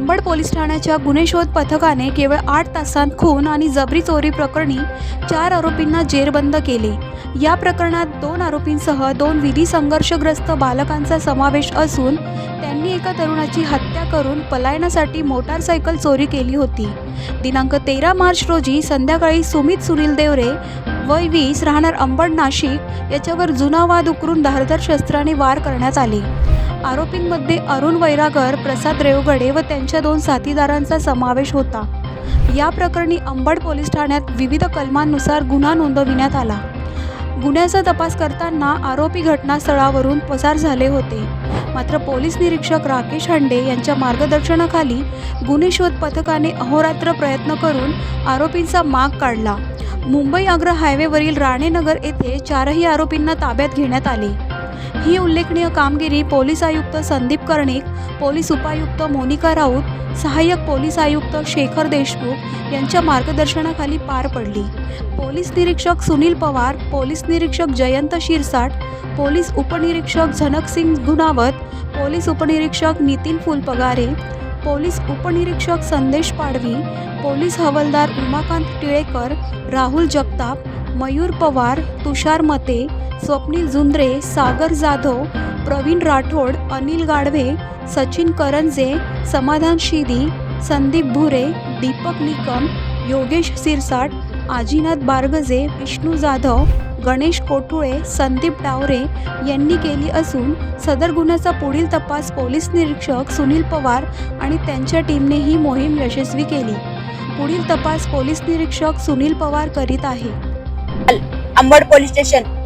Ambad police ठाण्याच्या गुन्हे शोध पथकाने केवळ आठ तासांत खून आणि जबरी चोरी प्रकरणी चार आरोपींना जेरबंद केले. या प्रकरणात दोन आरोपींसह दोन विधी संघर्षग्रस्त बालकांचा समावेश असून त्यांनी एका तरुणाची हत्या करून पलायनासाठी मोटारसायकल चोरी केली होती. दिनांक तेरा मार्च रोजी संध्याकाळी सुमित सुनील देवरे वय वीस राहणार अंबड नाशिक याच्यावर जुना वाद उकरून धारदार शस्त्राने वार करण्यात आले. आरोपींमध्ये अरुण वैरागर प्रसाद रेवगडे व त्यांच्या दोन साथीदारांचा समावेश होता. या प्रकरणी अंबड पोलीस ठाण्यात विविध कलमांनुसार गुन्हा नोंदविण्यात आला. गुन्ह्याचा तपास करताना आरोपी घटनास्थळावरून पसार झाले होते. मात्र पोलीस निरीक्षक राकेश हांडे यांच्या मार्गदर्शनाखाली गुन्हे शोध पथकाने अहोरात्र प्रयत्न करून आरोपींचा माग काढला. मुंबई आग्रा हायवेवरील राणेनगर येथे चारही आरोपींना ताब्यात घेण्यात आले. ही उल्लेखनीय कामगिरी पोलीस आयुक्त संदीप कर्णिक पोलीस उपायुक्त मोनिका राऊत सहाय्यक पोलीस आयुक्त शेखर देशमुख यांच्या मार्गदर्शनाखाली पार पडली. पोलीस निरीक्षक सुनील पवार पोलीस निरीक्षक जयंत शिरसाट पोलीस उपनिरीक्षक झनकसिंग गुणावत पोलीस उपनिरीक्षक नितीन फुलपगारे पोलीस उपनिरीक्षक संदेश पाडवी पोलीस हवालदार उमाकांत टिळेकर राहुल जगताप मयूर पवार तुषार मते स्वप्नील झुंद्रे सागर जाधव प्रवीण राठोड अनिल गाढवे सचिन करंजे समाधान शिदी संदीप भुरे दीपक निकम योगेश सिरसाट आजीनाथ बारगजे विष्णू जाधव गणेश कोठुळे संदीप डावरे यांनी केली असून सदर गुन्ह्याचा पुढील तपास पोलीस निरीक्षक सुनील पवार आणि त्यांच्या टीमने ही मोहीम यशस्वी केली. पुढील तपास पोलीस निरीक्षक सुनील पवार करीत आहे. Ambad police station.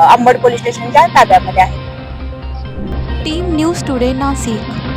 Ambad police स्टेशनच्या ताब्यामध्ये आहे. Team news today Nashik.